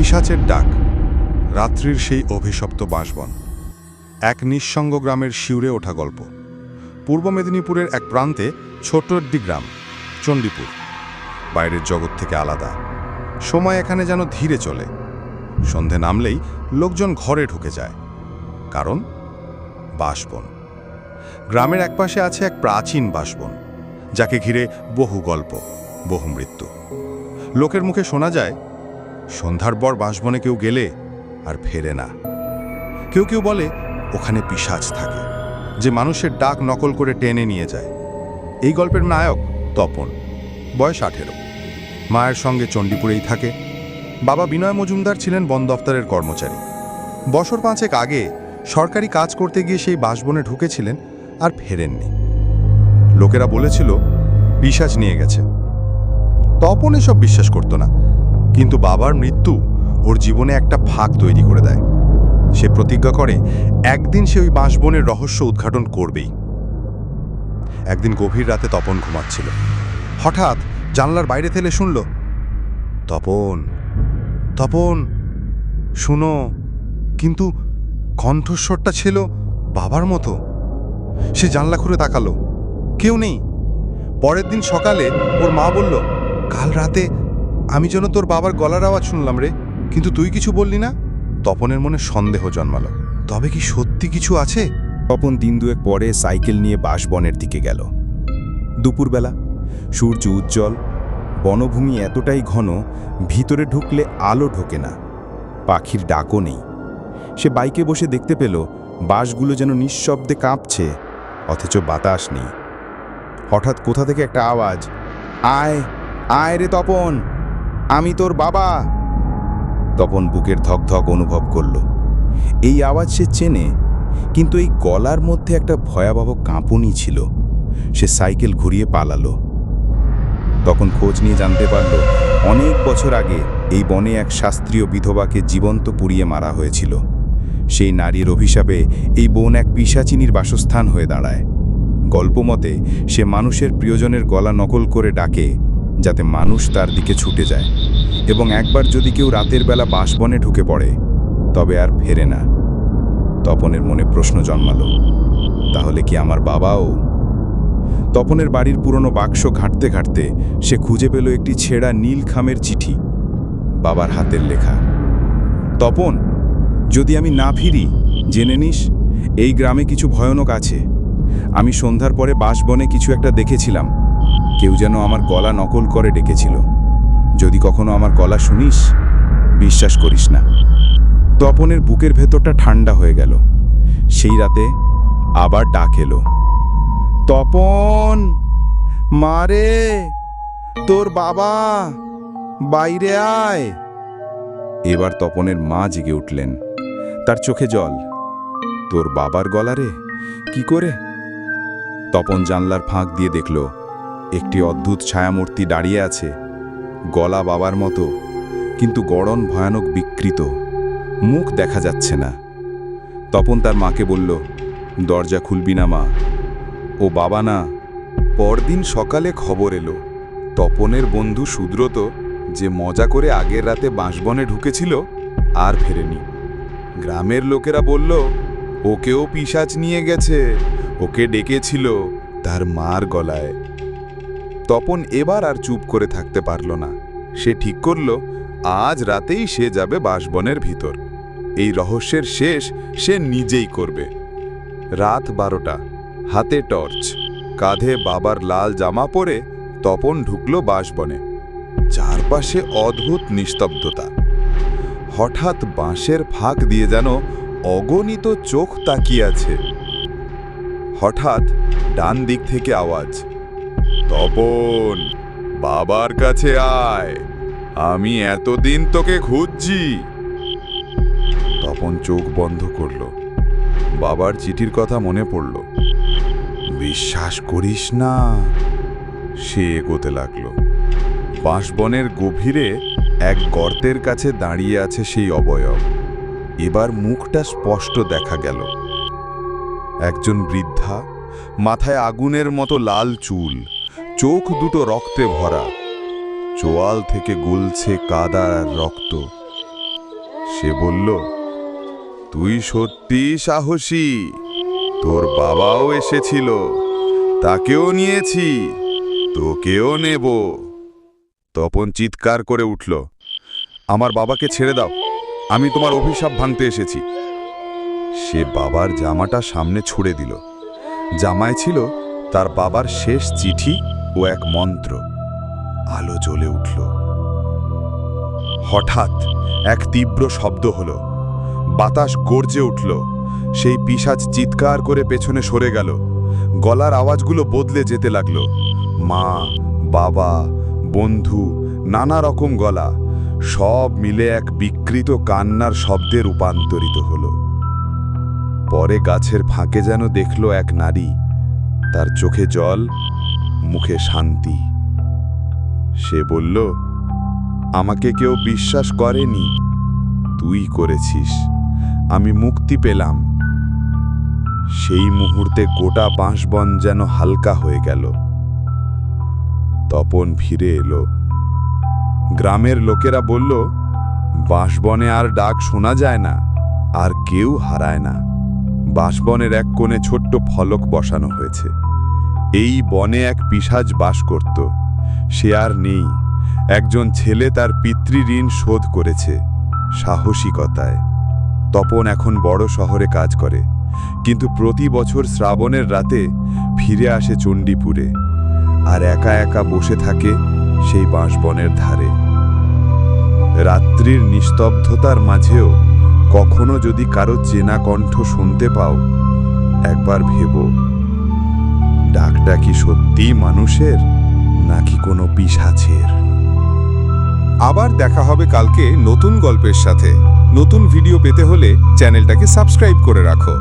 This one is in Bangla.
পিশাচের ডাক, রাত্রির সেই অভিশপ্ত বাঁশবন। এক নিঃসঙ্গ গ্রামের শিউরে ওঠা গল্প। পূর্ব মেদিনীপুরের এক প্রান্তে ছোট একটি গ্রাম, চণ্ডীপুর। বাইরের জগৎ থেকে আলাদা। সময় এখানে যেন ধীরে চলে। সন্ধে নামলেই লোকজন ঘরে ঢুকে যায়। কারণ? বাঁশবন। গ্রামের একপাশে আছে এক প্রাচীন বাঁশবন, যাকে ঘিরে বহু গল্প, বহু মৃত্যু। লোকের মুখে শোনা যায় সন্ধ্যার পর বাঁশবনে কেউ গেলে আর ফেরে না। কেউ কেউ বলে, ওখানে পিশাচ থাকে, যে মানুষের ডাক নকল করে টেনে নিয়ে যায়। এই গল্পের নায়ক তপন, বয়স আঠেরো। মায়ের সঙ্গে চণ্ডীপুরেই থাকে। বাবা বিনয় মজুমদার ছিলেন বন দফতরের কর্মচারী। বছর পাঁচেক আগে সরকারি কাজ করতে গিয়ে সেই বাসবনে ঢুকেছিলেন আর ফেরেননি। লোকেরা বলেছিল, পিশাচ নিয়ে গেছে। তপন এসব বিশ্বাস করত না। কিন্তু বাবার মৃত্যু ওর জীবনে একটা ফাঁক তৈরি করে দেয়। সে প্রতিজ্ঞা করে, একদিন সে ওই বাঁশবনের রহস্য উদ্ঘাটন করবেই। একদিন গভীর রাতে তপন ঘুমাচ্ছিল। হঠাৎ জানলার বাইরে থেলে শুনল, তপন তপন, শুনো, কিন্তু কণ্ঠস্বরটা ছিল বাবার মতো। সে জানলা খুলে তাকালো, কেউ নেই। পরের দিন সকালে ওর মা বলল, কাল রাতে আমি যেন তোর বাবার গলার আওয়াজ শুনলাম রে, কিন্তু তুই কিছু বললি না? তপনের মনে সন্দেহ জন্মালো। তবে কি সত্যি কিছু আছে? তপন দিন দুয়েক পরে সাইকেল নিয়ে বাঁশবনের দিকে গেল। দুপুরবেলা, সূর্য উজ্জ্বল, বনভূমি এতটাই ঘন, ভিতরে ঢুকলে আলো ঢোকে না। পাখির ডাকও নেই। সে বাইকে বসে দেখতে পেল বাঁশগুলো যেন নিঃশব্দে কাঁপছে, অথচ বাতাস নেই। হঠাৎ কোথা থেকে একটা আওয়াজ, আয় আয় রে তপন! আমি তোর বাবা। তপন বুকের ধকধক অনুভব করল। এই আওয়াজ সে চেনে, কিন্তু এই গলার মধ্যে একটা ভয়াবহ কাঁপুনি ছিল। সে সাইকেল ঘুরিয়ে পালালো। তখন খোঁজ নিয়ে জানতে পারল, অনেক বছর আগে এই বনে এক শাস্ত্রীয় বিধবাকে জীবন্ত পুড়িয়ে মারা হয়েছিল। সেই নারীর অভিশাপে এই বন এক পিসাচিনীর বাসস্থান হয়ে দাঁড়ায়। গল্পমতে সে মানুষের প্রিয়জনের গলা নকল করে ডাকে যাতে মানুষ তার দিকে ছুটে যায় এবং একবার যদি কেউ রাতের বেলা বাঁশবনে ঢুকে পড়ে, তবে আর ফেরে না। তপনের মনে প্রশ্ন জন্মালো, তাহলে কি আমার বাবাও? তপনের বাড়ির পুরনো বাক্স ঘাঁটতে ঘাঁটতে সে খুঁজে পেল একটি ছেঁড়া নীল খামের চিঠি, বাবার হাতের লেখা। তপন, যদি আমি না ফিরি, জেনে নিস, এই গ্রামে কিছু ভয়ানক আছে। আমি সন্ধ্যার পরে বাঁশবনে কিছু একটা দেখেছিলাম। কেউ যেন আমার গলা নকল করে ডেকেছিল। যদি কখনো আমার গলা শুনিস, বিশ্বাস করিস না। তপনের বুকের ভেতরটা ঠান্ডা হয়ে গেল। সেই রাতে আবার ডাক এলো। তপন! মারে তোর বাবা বাইরে আয়! এবার তপনের মা জেগে উঠলেন। তার চোখে জল। তোর বাবার গলারে কি করে? তপন জানলার ফাঁক দিয়ে দেখল একটি অদ্ভুত ছায়ামূর্তি দাঁড়িয়ে আছে, গলা বাবার মতো, কিন্তু গড়ন ভয়ানক বিকৃত। মুখ দেখা যাচ্ছে না। তপন তার মাকে বলল, দরজা খুলবি না, মা। ও বাবা না। পরদিন সকালে খবর এলো। তপনের বন্ধু সুদ্রত যে মজা করে আগের রাতে বাঁশবনে ঢুকেছিল, আর ফেরেনি। গ্রামের লোকেরা বলল, ওকেও পিসাচ নিয়ে গেছে, ওকে ডেকেছিল তার মার গলায়। তপন এবার আর চুপ করে থাকতে পারল না। সে ঠিক করল, আজ রাতেই সে যাবে বাসবনের ভিতর। এই রহস্যের শেষ সে নিজেই করবে। রাত বারোটা, হাতে টর্চ, কাঁধে বাবার লাল জামা পরে তপন ঢুকল বাসবনে। চারপাশে অদ্ভুত নিস্তব্ধতা। হঠাৎ বাঁশের ফাঁক দিয়ে যেন অগণিত চোখ তাকিয়ে আছে। হঠাৎ ডান দিক থেকে আওয়াজ। তপন, বাবার কাছে আয়। আমি এতদিন তোকে খুঁজছি। তপন চোখ বন্ধ করল। বাবার চিঠির কথা মনে পড়ল। বিশ্বাস করিস না। সে এগোতে লাগল। বাঁশবনের গভীরে এক গর্তের কাছে দাঁড়িয়ে আছে সেই অবয়ব। এবার মুখটা স্পষ্ট দেখা গেল। একজন বৃদ্ধা, মাথায় আগুনের মতো লাল চুল। চোখ দুটো রক্তে ভরা। চোয়াল থেকে গুলছে কাদা আর রক্ত। সে বলল, তুই সত্যি সাহসী। তোর বাবাও এসেছিল। তাকেও নিয়েছি। তোকেও নেব। তপন চিৎকার করে উঠল, আমার বাবাকে ছেড়ে দাও। আমি তোমার অভিশাপ ভাঙতে এসেছি। সে বাবার জামাটা সামনে ছুড়ে দিল। জামায় ছিল তার বাবার শেষ চিঠি ও এক মন্ত্র। আলো জ্বলে উঠল। হঠাৎ এক তীব্র শব্দ হলো। বাতাস গর্জে উঠল। সেই পিসাজ চিৎকার করে পেছনে সরে গেল। গলার আওয়াজগুলো বদলে যেতে লাগল। মা, বাবা, বন্ধু, নানা রকম গলা, সব মিলে এক বিকৃত কান্নার শব্দে রূপান্তরিত হলো। পরে গাছের ফাঁকে যেন দেখল এক নারী। তার চোখে জল মুখে শান্তি। সে বলল, আমাকে কেউ বিশ্বাস করেনি। তুই করেছিস। আমি মুক্তি পেলাম। সেই মুহূর্তে গোটা বাঁশবন যেন হালকা হয়ে গেল। তপন ফিরে এলো। গ্রামের লোকেরা বলল, বাঁশবনে আর ডাক শোনা যায় না, আর কেউ হারায় না। বাঁশবনের এক কোণে ছোট্ট ফলক বসানো হয়েছে। এই বনে এক পিসাজ বাস করত। সে আর নেই। একজন ছেলে তার পিতৃঋণ শোধ করেছে, সাহসিকতায়। তপন এখন বড় শহরে কাজ করে। কিন্তু প্রতি বছর শ্রাবণের রাতে ফিরে আসে চণ্ডীপুরে। আর একা একা বসে থাকে সেই বাঁশবনের ধারে। রাত্রির নিস্তব্ধতার মাঝেও কখনো যদি কারও চেনা কণ্ঠ শুনতে পাও, একবার ভেবো। ডাকটা কি সত্যি মানুষের, নাকি কোনো পিসাছের আবার দেখা হবে কালকে নতুন গল্পের সাথে। নতুন ভিডিও পেতে হলে চ্যানেলটাকে সাবস্ক্রাইব করে রাখো।